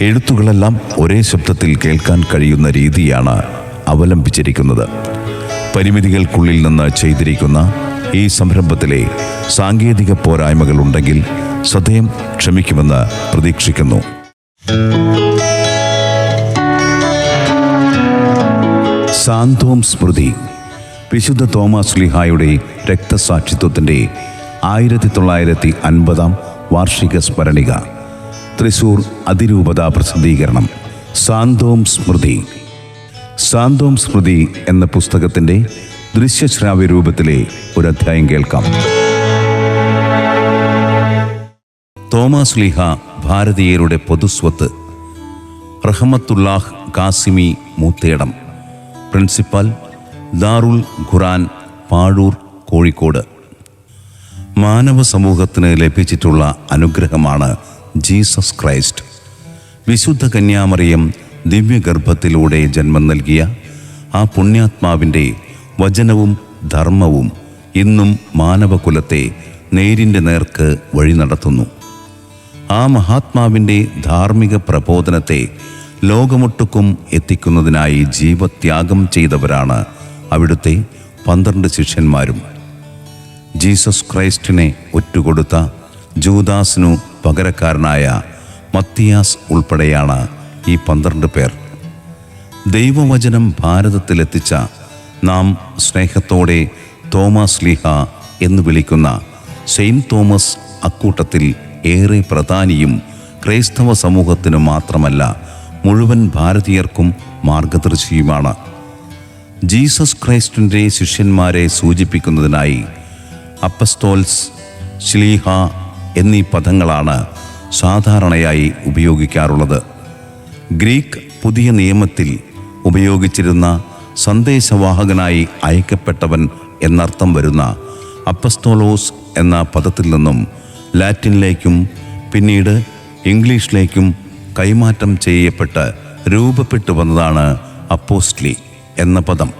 എഴുത്തുകളെല്ലാം ഒരേ ശബ്ദത്തിൽ കേൾക്കാൻ കഴിയുന്ന രീതിയാണ് അവലംബിച്ചിരിക്കുന്നത്. പരിമിതികൾക്കുള്ളിൽ നിന്ന് ചെയ്തിരിക്കുന്ന ഈ സംരംഭത്തിലെ സാങ്കേതിക പോരായ്മകൾ ഉണ്ടെങ്കിൽ സദയം ക്ഷമിക്കുമെന്ന് പ്രതീക്ഷിക്കുന്നു. സാന്തോം സ്മൃതി. വിശുദ്ധ തോമസ് ലിഹായുടെ രക്തസാക്ഷിത്വത്തിന്റെ ആയിരത്തി തൊള്ളായിരത്തി അൻപതാം വാർഷിക സ്മരണിക. തൃശൂർ അതിരൂപത പ്രസിദ്ധീകരണം. സാന്തോം സ്മൃതി. സാന്തോം സ്മൃതി എന്ന പുസ്തകത്തിന്റെ ദൃശ്യശ്രാവ്യ രൂപത്തിലെ ഒരു അധ്യായം കേൾക്കാം. തോമസ് ലീഹ ഭാരതീയരുടെ പൊതുസ്വത്ത്. റഹമത്തുല്ലാഹ് കാസിമി മൂത്തേടം. പ്രിൻസിപ്പൽ ദാറുൽ ഖുറാൻ പാഴൂർ കോഴിക്കോട്. മാനവ സമൂഹത്തിന് ലഭിച്ചിട്ടുള്ള അനുഗ്രഹമാണ് ജീസസ് ക്രൈസ്റ്റ്. വിശുദ്ധ കന്യാമറിയം ദിവ്യഗർഭത്തിലൂടെ ജന്മം നൽകിയ ആ പുണ്യാത്മാവിന്റെ വചനവും ധർമ്മവും ഇന്നും മാനവകുലത്തെ നേരിന്റെ നേർക്ക് വഴി നടത്തുന്നു. ആ മഹാത്മാവിന്റെ ധാർമ്മിക പ്രബോധനത്തെ ലോകമൊട്ടുക്കും എത്തിക്കുന്നതിനായി ജീവത്യാഗം ചെയ്തവരാണ് അവിടുത്തെ പന്ത്രണ്ട് ശിഷ്യന്മാരും. ജീസസ് ക്രൈസ്റ്റിനെ ഒറ്റുകൊടുത്ത ജൂദാസിനു പകരക്കാരനായ മത്തിയാസ് ഉൾപ്പെടെയാണ് ഈ പന്ത്രണ്ട് പേർ. ദൈവവചനം ഭാരതത്തിലെത്തിച്ച നാം സ്നേഹത്തോടെ തോമസ് ലീഹ എന്ന് വിളിക്കുന്ന സെയിന്റ് തോമസ് അക്കൂട്ടത്തിൽ ഏറെ പ്രധാനിയും ക്രൈസ്തവ സമൂഹത്തിനു മാത്രമല്ല മുഴുവൻ ഭാരതീയർക്കും മാർഗദർശിയുമാണ്. ജീസസ് ക്രൈസ്റ്റിന്റെ ശിഷ്യന്മാരെ സൂചിപ്പിക്കുന്നതിനായി അപ്പസ്തോൽസ് ശ്ലീഹ എന്നീ പദങ്ങളാണ് സാധാരണയായി ഉപയോഗിക്കാറുള്ളത്. ഗ്രീക്ക് പുതിയ നിയമത്തിൽ ഉപയോഗിച്ചിരുന്ന സന്ദേശവാഹകനായി അയക്കപ്പെട്ടവൻ എന്നർത്ഥം വരുന്ന അപ്പസ്തോലോസ് എന്ന പദത്തിൽ നിന്നും ലാറ്റിനിലേക്കും പിന്നീട് ഇംഗ്ലീഷിലേക്കും കൈമാറ്റം ചെയ്യപ്പെട്ട് രൂപപ്പെട്ടു വന്നതാണ് അപ്പോസ്റ്റ്ലി എന്ന പദം.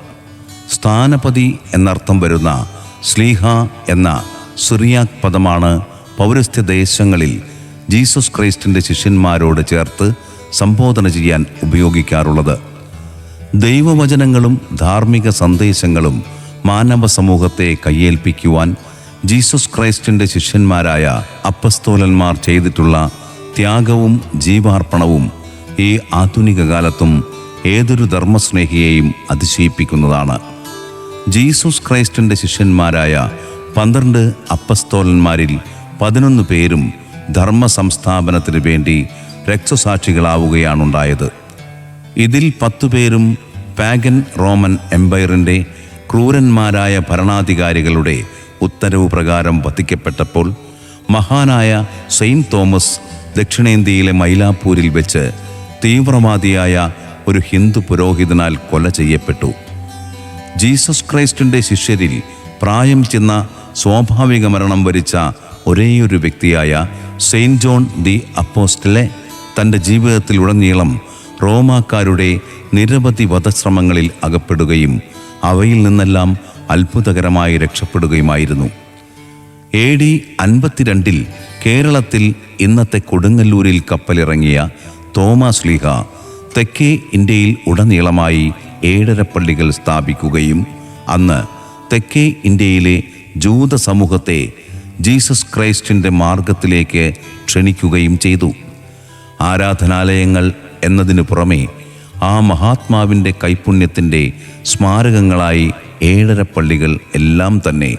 സ്ഥാനപതി എന്നർത്ഥം വരുന്ന സ്ലീഹ എന്ന സുറിയാക് പദമാണ് പൗരസ്ത്യ ദേശങ്ങളിൽ ജീസസ് ക്രൈസ്റ്റിന്റെ ശിഷ്യന്മാരോട് ചേർത്ത് സംബോധന ചെയ്യാൻ ഉപയോഗിക്കാറുള്ളത്. ദൈവവചനങ്ങളും ധാർമ്മിക സന്ദേശങ്ങളും മാനവ സമൂഹത്തെ കയ്യേൽപ്പിക്കുവാൻ ജീസസ് ക്രൈസ്റ്റിന്റെ ശിഷ്യന്മാരായ അപ്പസ്തോലന്മാർ ചെയ്തിട്ടുള്ള ത്യാഗവും ജീവാർപ്പണവും ഈ ആധുനിക കാലത്തും ഏതൊരു ധർമ്മസ്നേഹിയെയും അതിശയിപ്പിക്കുന്നതാണ്. ജീസസ് ക്രൈസ്റ്റിന്റെ ശിഷ്യന്മാരായ പന്ത്രണ്ട് അപ്പസ്തോലന്മാരിൽ പതിനൊന്ന് പേരും ധർമ്മ സംസ്ഥാപനത്തിന് വേണ്ടി രക്തസാക്ഷികളാവുകയാണുണ്ടായത്. ഇതിൽ പത്തു പേരും പാഗൻ റോമൻ എംപയറിന്റെ ക്രൂരന്മാരായ ഭരണാധികാരികളുടെ ഉത്തരവ് പ്രകാരം വധിക്കപ്പെട്ടപ്പോൾ മഹാനായ സെയിന്റ് തോമസ് ദക്ഷിണേന്ത്യയിലെ മൈലാപ്പൂരിൽ വെച്ച് തീവ്രവാദിയായ ഒരു ഹിന്ദു പുരോഹിതനാൽ കൊല ചെയ്യപ്പെട്ടു. ജീസസ് ക്രൈസ്റ്റിന്റെ ശിഷ്യരിൽ പ്രായം ചെന്ന സ്വാഭാവിക മരണം വരിച്ച ഒരേയൊരു വ്യക്തിയായ സെയിന്റ് ജോൺ ദി അപ്പോസ്റ്റലെ തന്റെ ജീവിതത്തിലുടനീളം റോമാക്കാരുടെ നിരവധി വധശ്രമങ്ങളിൽ അകപ്പെടുകയും അവയിൽ നിന്നെല്ലാം അത്ഭുതകരമായി രക്ഷപ്പെടുകയുമായിരുന്നു. എ ഡി അൻപത്തിരണ്ടിൽ കേരളത്തിൽ ഇന്നത്തെ കൊടുങ്ങല്ലൂരിൽ കപ്പലിറങ്ങിയ തോമസ് ലീഹ തെക്കേ ഇന്ത്യയിൽ ഉടനീളമായി ഏഴര പള്ളികൾ സ്ഥാപിക്കുകയും അന്ന് തെക്കേ ഇന്ത്യയിലെ ജൂത സമൂഹത്തെ ജീസസ് ക്രൈസ്റ്റിന്റെ മാർഗത്തിലേക്ക് ക്ഷണിക്കുകയും ചെയ്തു. ആരാധനാലയങ്ങൾ എന്നതിനു പുറമെ ആ മഹാത്മാവിന്റെ കൈപുണ്യത്തിന്റെ സ്മാരകങ്ങളായി ഏഴര പള്ളികൾ എല്ലാം തന്നെ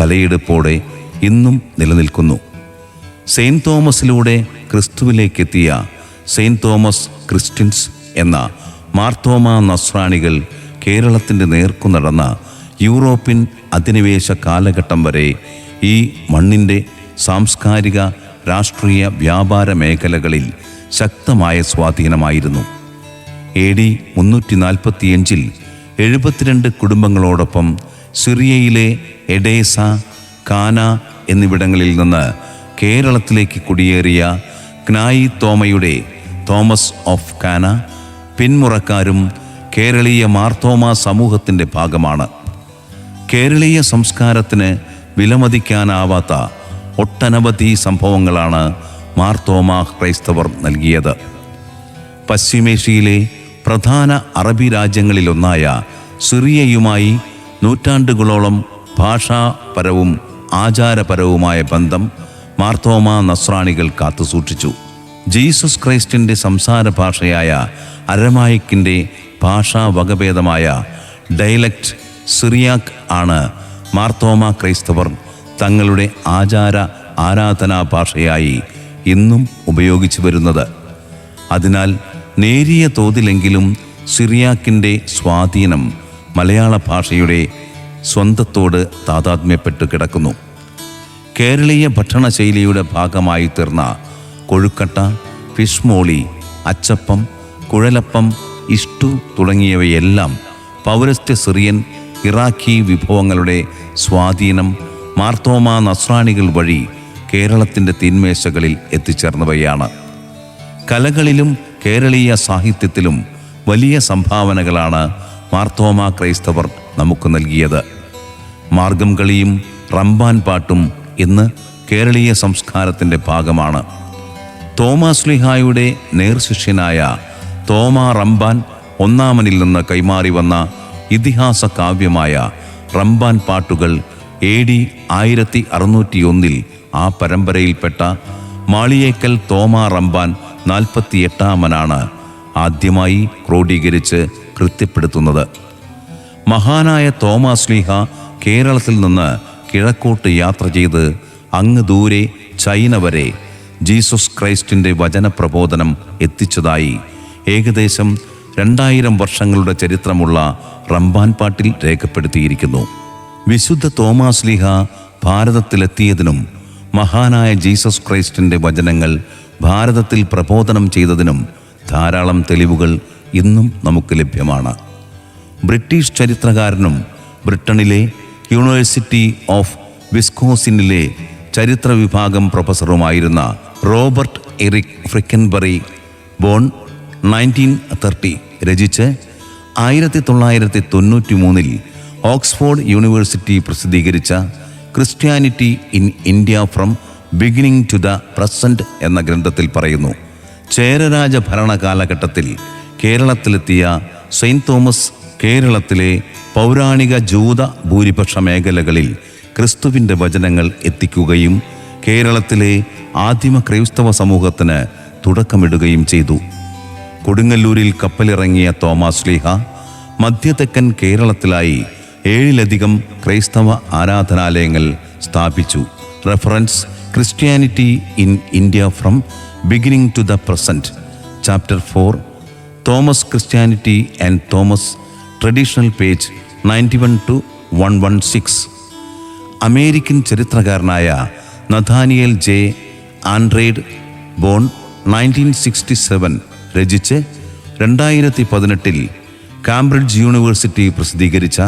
തലയെടുപ്പോടെ ഇന്നും നിലനിൽക്കുന്നു. സെയിന്റ് തോമസിലൂടെ ക്രിസ്തുവിലേക്കെത്തിയ സെയിന്റ് തോമസ് ക്രിസ്ത്യൻസ് എന്ന മാർത്തോമ നസ്രാണികൾ കേരളത്തിന്റെ നേർക്കു നടന്ന യൂറോപ്യൻ അധിനിവേശ കാലഘട്ടം വരെ ഈ മണ്ണിന്റെ സാംസ്കാരിക രാഷ്ട്രീയ വ്യാപാര മേഖലകളിൽ ശക്തമായ സ്വാധീനമായിരുന്നു. എ ഡി മുന്നൂറ്റി നാൽപ്പത്തിയഞ്ചിൽ എഴുപത്തിരണ്ട് കുടുംബങ്ങളോടൊപ്പം സിറിയയിലെ എഡേസ കാന എന്നിവിടങ്ങളിൽ നിന്ന് കേരളത്തിലേക്ക് കുടിയേറിയ ക്നായി തോമയുടെ തോമസ് ഓഫ് കാന പിന്മുറക്കാരും കേരളീയ മാർത്തോമ സമൂഹത്തിന്റെ ഭാഗമാണ്. കേരളീയ സംസ്കാരത്തിന് വിലമതിക്കാനാവാത്ത ഒട്ടനവധി സംഭവങ്ങളാണ് മാർത്തോമ ക്രൈസ്തവർ നൽകിയത്. പശ്ചിമേഷ്യയിലെ പ്രധാന അറബി രാജ്യങ്ങളിലൊന്നായ സിറിയയുമായി നൂറ്റാണ്ടുകളോളം ഭാഷാപരവും ആചാരപരവുമായ ബന്ധം മാർത്തോമ നസ്രാണികൾ കാത്തുസൂക്ഷിച്ചു. ജീസസ് ക്രൈസ്റ്റിന്റെ സംസാര ഭാഷയായ അരമായിക്കിന്റെ ഭാഷാ വകഭേദമായ ഡയലക്റ്റ് സിറിയാക്ക് ആണ് മാർത്തോമ ക്രൈസ്തവർ തങ്ങളുടെ ആചാര ആരാധനാ ഭാഷയായി ഇന്നും ഉപയോഗിച്ചു വരുന്നത്. അതിനാൽ നേരിയ തോതിലെങ്കിലും സിറിയാക്കിന്റെ സ്വാധീനം മലയാള ഭാഷയുടെ സ്വന്തത്തോട് താതാത്മ്യപ്പെട്ട് കിടക്കുന്നു. കേരളീയ ഭക്ഷണശൈലിയുടെ ഭാഗമായി തീർന്ന കൊഴുക്കട്ട ഫിഷ്മോളി അച്ചപ്പം കുഴലപ്പം ഇഷ്ടു തുടങ്ങിയവയെല്ലാം പൗരസ്ത്യ സിറിയൻ ഇറാഖി വിഭവങ്ങളുടെ സ്വാധീനം മാർത്തോമ നസ്രാണികൾ വഴി കേരളത്തിന്റെ തീന്മേശകളിൽ എത്തിച്ചേർന്നവയാണ്. കലകളിലും കേരളീയ സാഹിത്യത്തിലും വലിയ സംഭാവനകളാണ് മാർത്തോമ ക്രൈസ്തവർ നമുക്ക് നൽകിയത്. മാർഗം കളിയും റംബാൻ പാട്ടും ഇന്ന് കേരളീയ സംസ്കാരത്തിന്റെ ഭാഗമാണ്. തോമസ് ലിഹായുടെ നേർശിഷ്യനായ തോമ റംബാൻ ഒന്നാമനിൽ നിന്ന് കൈമാറി വന്ന ഇതിഹാസ കാവ്യമായ റംബാൻ പാട്ടുകൾ എ ഡി ആയിരത്തി അറുന്നൂറ്റിയൊന്നിൽ ആ പരമ്പരയിൽപ്പെട്ട മാളിയേക്കൽ തോമ റംബാൻ നാൽപ്പത്തിയെട്ടാമനാണ് ആദ്യമായി ക്രോഡീകരിച്ച് കൃത്യപ്പെടുത്തുന്നത്. മഹാനായ തോമാസ്ലീഹ കേരളത്തിൽ നിന്ന് കിഴക്കോട്ട് യാത്ര ചെയ്ത് അങ്ങ് ദൂരെ ചൈന വരെ ജീസസ് ക്രൈസ്റ്റിന്റെ വചനപ്രബോധനം എത്തിച്ചതായി ഏകദേശം രണ്ടായിരം വർഷങ്ങളുടെ ചരിത്രമുള്ള റംബാൻ പാട്ടിൽ രേഖപ്പെടുത്തിയിരിക്കുന്നു. വിശുദ്ധ തോമാസ് ലീഹ ഭാരതത്തിലെത്തിയതിനും മഹാനായ ജീസസ് ക്രൈസ്റ്റിന്റെ വചനങ്ങൾ ഭാരതത്തിൽ പ്രബോധനം ചെയ്തതിനും ധാരാളം തെളിവുകൾ ഇന്നും നമുക്ക് ലഭ്യമാണ്. ബ്രിട്ടീഷ് ചരിത്രകാരനും ബ്രിട്ടനിലെ യൂണിവേഴ്സിറ്റി ഓഫ് വിസ്കോസിനിലെ ചരിത്ര വിഭാഗം പ്രൊഫസറുമായിരുന്ന Robert Eric Frykenberg born nineteen thirty. രചിച്ച് ആയിരത്തി തൊള്ളായിരത്തി തൊണ്ണൂറ്റി മൂന്നിൽ ഓക്സ്ഫോർഡ് യൂണിവേഴ്സിറ്റി പ്രസിദ്ധീകരിച്ച Christianity in India from beginning to the present എന്ന ഗ്രന്ഥത്തിൽ പറയുന്നു. ചേരരാജ ഭരണ കാലഘട്ടത്തിൽ കേരളത്തിലെത്തിയ സെയിന്റ് തോമസ് കേരളത്തിലെ പൗരാണിക ജൂത ഭൂരിപക്ഷ മേഖലകളിൽ ക്രിസ്തുവിന്റെ വചനങ്ങൾ എത്തിക്കുകയും കേരളത്തിലെ ആദിമ ക്രൈസ്തവ സമൂഹത്തിന് തുടക്കമിടുകയും ചെയ്തു. കൊടുങ്ങല്ലൂരിൽ കപ്പലിറങ്ങിയ തോമസ് ലീഹ മധ്യതെക്കൻ കേരളത്തിലായി ഏഴിലധികം ക്രൈസ്തവ ആരാധനാലയങ്ങൾ സ്ഥാപിച്ചു. Reference Christianity in India from beginning to the present chapter four Thomas Christianity and Thomas traditional page ninety one two one one six American ചരിത്രകാരനായ Nathaniel J Andrade born nineteen sixty seven രചിച്ച് രണ്ടായിരത്തി പതിനെട്ടിൽ Cambridge University പ്രസിദ്ധീകരിച്ച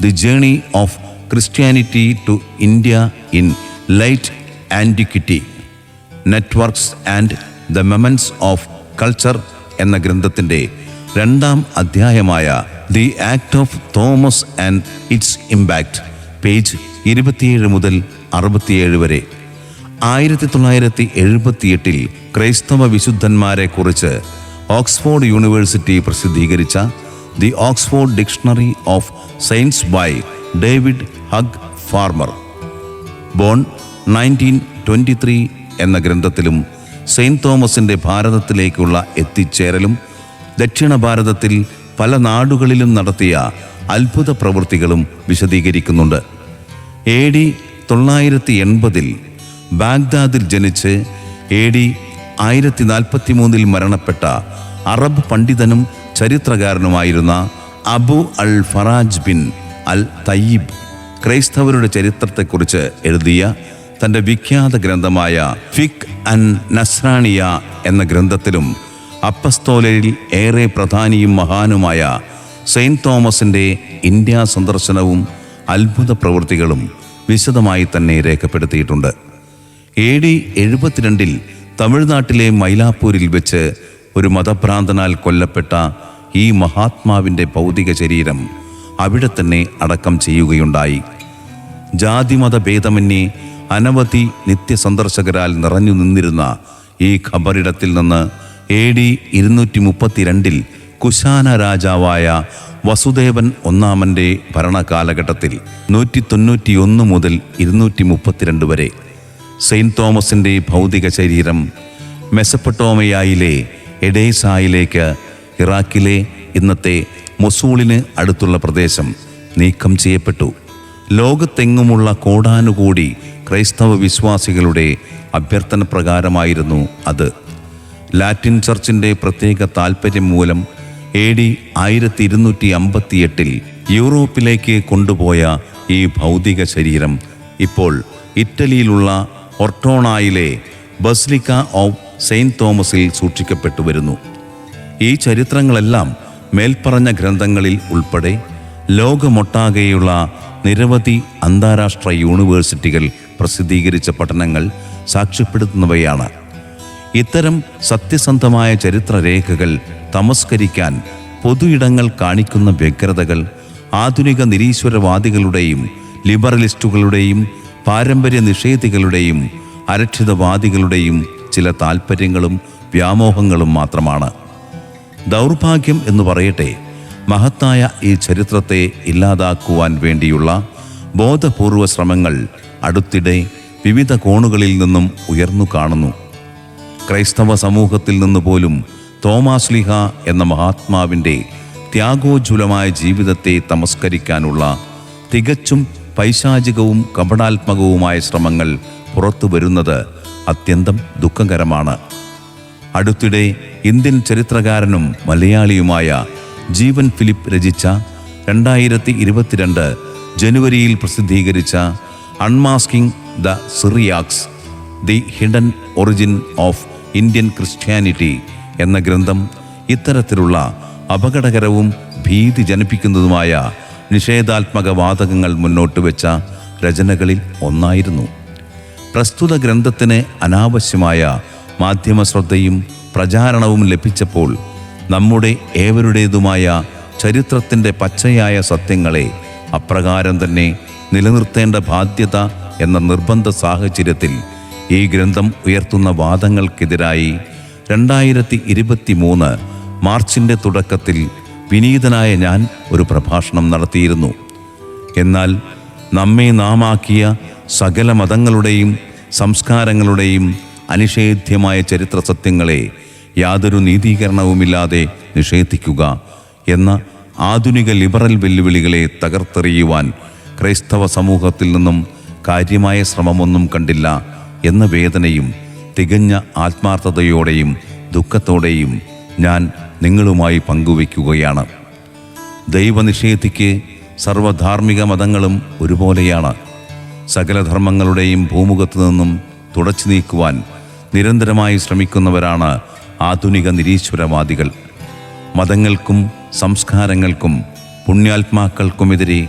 the journey of Christianity to India in late antiquity networks and the movement of culture എന്ന ഗ്രന്ഥത്തിന്റെ രണ്ടാം അധ്യായമായ the act of Thomas and its impact page ഇരുപത്തിയേഴ് മുതൽ അറുപത്തിയേഴ് വരെ. ആയിരത്തി തൊള്ളായിരത്തി എഴുപത്തിയെട്ടിൽ ക്രൈസ്തവ വിശുദ്ധന്മാരെ കുറിച്ച് ഓക്സ്ഫോർഡ് യൂണിവേഴ്സിറ്റി പ്രസിദ്ധീകരിച്ച the Oxford dictionary of saints by David Hugh Farmer. Born nineteen twenty three എന്ന ഗ്രന്ഥത്തിലും സെയിന്റ് തോമസിന്റെ ഭാരതത്തിലേക്കുള്ള എത്തിച്ചേരലും ദക്ഷിണ ഭാരതത്തിൽ പല നാടുകളിലും നടത്തിയ അത്ഭുത പ്രവൃത്തികളും വിശദീകരിക്കുന്നുണ്ട്. എ ഡി തൊള്ളായിരത്തി എൺപതിൽ ബാഗ്ദാദിൽ ജനിച്ച് എ ഡി ആയിരത്തി നാൽപ്പത്തി മൂന്നിൽ മരണപ്പെട്ട അറബ് പണ്ഡിതനും ചരിത്രകാരനുമായിരുന്ന Abu al Faraj bin al Tayyib ക്രൈസ്തവരുടെ ചരിത്രത്തെക്കുറിച്ച് എഴുതിയ തന്റെ വിഖ്യാത ഗ്രന്ഥമായ ഫിക് അൻ നസ്രാണിയ എന്ന ഗ്രന്ഥത്തിലും അപ്പസ്തോലരിൽ ഏറെ പ്രധാനിയും മഹാനുമായ സെയിന്റ് തോമസിന്റെ ഇന്ത്യ സന്ദർശനവും അത്ഭുത പ്രവൃത്തികളും വിശദമായി തന്നെ രേഖപ്പെടുത്തിയിട്ടുണ്ട്. എ ഡി എഴുപത്തിരണ്ടിൽ തമിഴ്നാട്ടിലെ മൈലാപ്പൂരിൽ വെച്ച് ഒരു മതഭ്രാന്തനാൽ കൊല്ലപ്പെട്ട ഈ മഹാത്മാവിന്റെ ഭൗതിക ശരീരം അവിടെ തന്നെ അടക്കം ചെയ്യുകയുണ്ടായി. ജാതിമത ഭേദമന്യേ അനവധി നിത്യസന്ദർശകരാൽ നിറഞ്ഞു നിന്നിരുന്ന ഈ ഖബറിടത്തിൽ നിന്ന് എ ഡി ഇരുന്നൂറ്റി മുപ്പത്തിരണ്ടിൽ കുശാന രാജാവായ വസുദേവൻ ഒന്നാമന്റെ ഭരണകാലഘട്ടത്തിൽ നൂറ്റി തൊണ്ണൂറ്റിയൊന്ന് മുതൽ ഇരുന്നൂറ്റി മുപ്പത്തിരണ്ട് വരെ. സെയിന്റ് തോമസിന്റെ ഭൗതിക ശരീരം മെസപ്പട്ടോമയായിലെ എഡേസായിലേക്ക് ഇറാഖിലെ ഇന്നത്തെ മൊസൂളിന് അടുത്തുള്ള പ്രദേശം നീക്കം ചെയ്യപ്പെട്ടു. ലോകത്തെങ്ങുമുള്ള കോടാനുകൂടി ക്രൈസ്തവ വിശ്വാസികളുടെ അഭ്യർത്ഥന പ്രകാരമായിരുന്നു അത്. ലാറ്റിൻ ചർച്ചിന്റെ പ്രത്യേക താൽപ്പര്യം മൂലം എ ഡി ആയിരത്തി ഇരുന്നൂറ്റി അമ്പത്തിയെട്ടിൽ യൂറോപ്പിലേക്ക് കൊണ്ടുപോയ ഈ ഭൗതിക ശരീരം ഇപ്പോൾ ഇറ്റലിയിലുള്ള ഒർട്ടോണായിലെ ബസ്ലിക്ക ഓഫ് സെയിന്റ് തോമസിൽ സൂക്ഷിക്കപ്പെട്ടു വരുന്നു. ഈ ചരിത്രങ്ങളെല്ലാം മേൽപ്പറഞ്ഞ ഗ്രന്ഥങ്ങളിൽ ഉൾപ്പെടെ ലോകമൊട്ടാകെയുള്ള നിരവധി അന്താരാഷ്ട്ര യൂണിവേഴ്സിറ്റികൾ പ്രസിദ്ധീകരിച്ച പഠനങ്ങൾ സാക്ഷ്യപ്പെടുത്തുന്നവയാണ്. ഇത്തരം സത്യസന്ധമായ ചരിത്രരേഖകൾ തമസ്കരിക്കാൻ പൊതു ഇടങ്ങൾ കാണിക്കുന്ന വ്യഗ്രതകൾ ആധുനിക നിരീശ്വരവാദികളുടെയും ലിബറലിസ്റ്റുകളുടെയും പാരമ്പര്യ നിഷേധികളുടെയും അരക്ഷിതവാദികളുടെയും ചില താൽപ്പര്യങ്ങളും വ്യാമോഹങ്ങളും മാത്രമാണ്. ദൗർഭാഗ്യം എന്ന് പറയട്ടെ മഹത്തായ ഈ ചരിത്രത്തെ ഇല്ലാതാക്കുവാൻ വേണ്ടിയുള്ള ബോധപൂർവ ശ്രമങ്ങൾ അടുത്തിടെ വിവിധ കോണുകളിൽ നിന്നും ഉയർന്നു കാണുന്നു. ക്രൈസ്തവ സമൂഹത്തിൽ നിന്ന് പോലും തോമാസ്ലിഹ എന്ന മഹാത്മാവിന്റെ ത്യാഗോജ്വലമായ ജീവിതത്തെ തമസ്കരിക്കാനുള്ള തികച്ചും പൈശാചികവും കപടാത്മകവുമായ ശ്രമങ്ങൾ പുറത്തു വരുന്നത് അത്യന്തം ദുഃഖകരമാണ്. അടുത്തിടെ ഇന്ത്യൻ ചരിത്രകാരനും മലയാളിയുമായ ജീവൻ ഫിലിപ്പ് രചിച്ച രണ്ടായിരത്തി ഇരുപത്തിരണ്ട് ജനുവരിയിൽ പ്രസിദ്ധീകരിച്ച unmasking the Syriacs the hidden origin of Indian Christianity എന്ന ഗ്രന്ഥം ഇത്തരത്തിലുള്ള അപകടകരവും ഭീതി ജനിപ്പിക്കുന്നതുമായ നിഷേധാത്മക വാതകങ്ങൾ മുന്നോട്ട് വെച്ച രചനകളിൽ ഒന്നായിരുന്നു. പ്രസ്തുത ഗ്രന്ഥത്തിന് അനാവശ്യമായ മാധ്യമ ശ്രദ്ധയും പ്രചാരണവും ലഭിച്ചപ്പോൾ നമ്മുടെ ഏവരുടേതുമായ ചരിത്രത്തിന്റെ പച്ചയായ സത്യങ്ങളെ അപ്രകാരം തന്നെ നിലനിർത്തേണ്ട ബാധ്യത എന്ന നിർബന്ധ സാഹചര്യത്തിൽ ഈ ഗ്രന്ഥം ഉയർത്തുന്ന വാദങ്ങൾക്കെതിരായി രണ്ടായിരത്തി ഇരുപത്തി മൂന്ന് മാർച്ചിന്റെ തുടക്കത്തിൽ വിനീതനായ ഞാൻ ഒരു പ്രഭാഷണം നടത്തിയിരുന്നു. എന്നാൽ നമ്മെ നാമാക്കിയ സകല മതങ്ങളുടെയും സംസ്കാരങ്ങളുടെയും അനിഷേധ്യമായ ചരിത്ര സത്യങ്ങളെ യാതൊരു നീതീകരണവുമില്ലാതെ നിഷേധിക്കുക എന്ന ആധുനിക ലിബറൽ വെല്ലുവിളികളെ തകർത്തെറിയുവാൻ ക്രൈസ്തവ സമൂഹത്തിൽ നിന്നും കാര്യമായ ശ്രമമൊന്നും കണ്ടില്ല എന്ന വേദനയും തികഞ്ഞ ആത്മാർത്ഥതയോടെയും ദുഃഖത്തോടെയും ഞാൻ നിങ്ങളുമായി പങ്കുവയ്ക്കുകയാണ്. ദൈവനിഷേധിക്ക് സർവധാർമ്മിക മതങ്ങളും ഒരുപോലെയാണ്. സകല ധർമ്മങ്ങളുടെയും ഭൂമുഖത്തു നിന്നും തുടച്ചു നീക്കുവാൻ നിരന്തരമായി ശ്രമിക്കുന്നവരാണ് ആധുനിക നിരീശ്വരവാദികൾ. മതങ്ങൾക്കും സംസ്കാരങ്ങൾക്കും പുണ്യാത്മാക്കൾക്കുമെതിരെ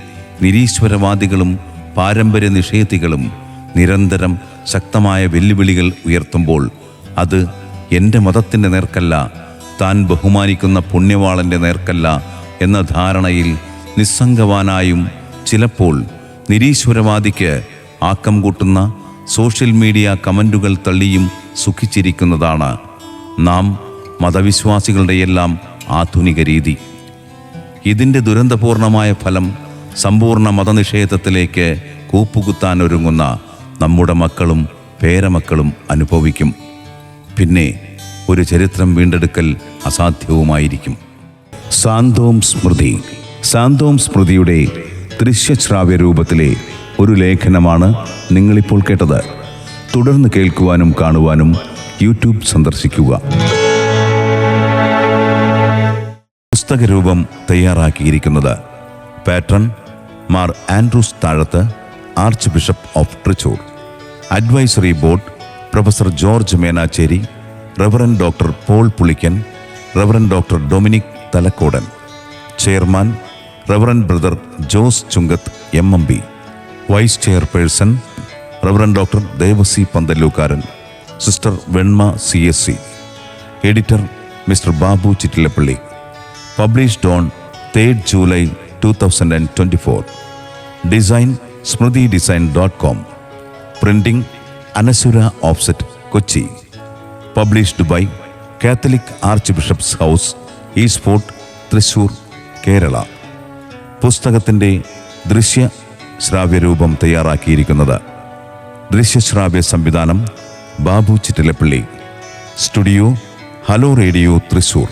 നിരീശ്വരവാദികളും പാരമ്പര്യ നിഷേധികളും നിരന്തരം ശക്തമായ വെല്ലുവിളികൾ ഉയർത്തുമ്പോൾ അത് എന്റെ മതത്തിന്റെ നേർക്കല്ല താൻ ബഹുമാനിക്കുന്ന പുണ്യവാളന്റെ നേർക്കല്ല എന്ന ധാരണയിൽ നിസ്സംഗവാനായും ചിലപ്പോൾ നിരീശ്വരവാദിക്ക് ആക്കം കൂട്ടുന്ന സോഷ്യൽ മീഡിയ കമന്റുകൾ തള്ളിയും സുഖിച്ചിരിക്കുന്നതാണ് നാം മതവിശ്വാസികളുടെയെല്ലാം ആധുനിക രീതി. ഇതിന്റെ ദുരന്തപൂർണമായ ഫലം സമ്പൂർണ മതനിഷേധത്തിലേക്ക് കൂപ്പുകുത്താൻ ഒരുങ്ങുന്ന നമ്മുടെ മക്കളും പേരമക്കളും അനുഭവിക്കും. പിന്നെ ഒരു ചരിത്രം വീണ്ടെടുക്കൽ അസാധ്യവുമായിരിക്കും. സാന്തോം സ്മൃതി. സാന്തോം സ്മൃതിയുടെ ദൃശ്യശ്രാവ്യ രൂപത്തിലെ ഒരു ലേഖനമാണ് നിങ്ങളിപ്പോൾ കേട്ടത്. തുടർന്ന് കേൾക്കുവാനും കാണുവാനും യൂട്യൂബ് സന്ദർശിക്കുക. പുസ്തകരൂപം തയ്യാറാക്കിയിരിക്കുന്നത് patron Mar Andrews Thazhath archbishop of Trichur advisory board professor George Menachery reverend doctor Paul Pulikkan reverend doctor Dominic Thalakkodan chairman reverend brother Jose Chunkath M M B vice chairperson reverend doctor Devassy Panthalookaran sister Venma C S C editor mister Babu Chittilappally published on third July two thousand and twenty four design Smrithi design dot com printing Anasura offset Kochi published by Catholic arch bishop's house East Fort Thrissur Kerala. പുസ്തകത്തിന്റെ ദൃശ്യ ശ്രാവ്യരൂപം തയ്യാറാക്കിയിരിക്കുന്നത് ദൃശ്യശ്രാവ്യ സംവിധാനം Babu Chittilappally. Studio hello radio Thrissur.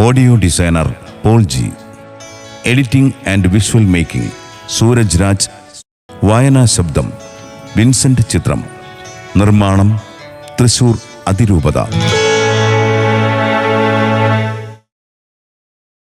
Audio designer Paul G. Editing and visual making Sooraj Raj. വായനാ ശബ്ദം Vincent ചിത്രം. നിർമ്മാണം തൃശൂർ അതിരൂപത.